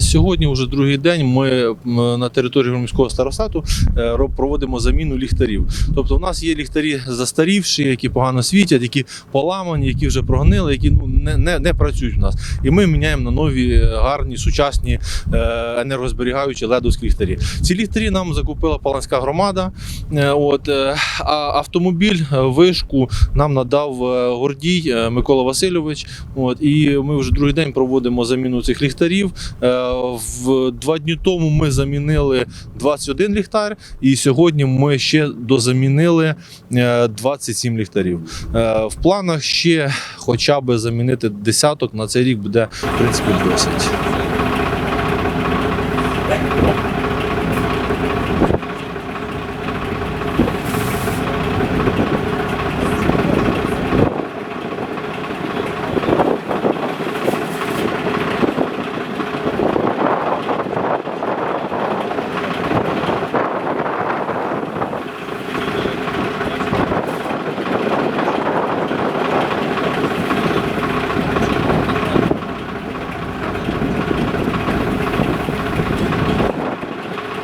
Сьогодні, вже другий день, ми на території міського старостату е, проводимо заміну ліхтарів. Тобто, у нас є ліхтарі застарівші, які погано світять, які поламані, які вже прогнили, які ну не, не, не працюють у нас. І ми міняємо на нові е, гарні сучасні е, енергозберігаючі ледовські ліхтарі. Ці ліхтарі нам закупила Паланська громада. Е, От е, а автомобіль е, вишку нам надав е, Гордій е, Микола Васильович. От і ми вже другий день проводимо заміну цих ліхтарів. Е, В два дні тому ми замінили 21 ліхтар, і сьогодні ми ще дозамінили е, 27 ліхтарів. Е, В планах ще хоча б замінити десяток на цей рік буде в принципі досить.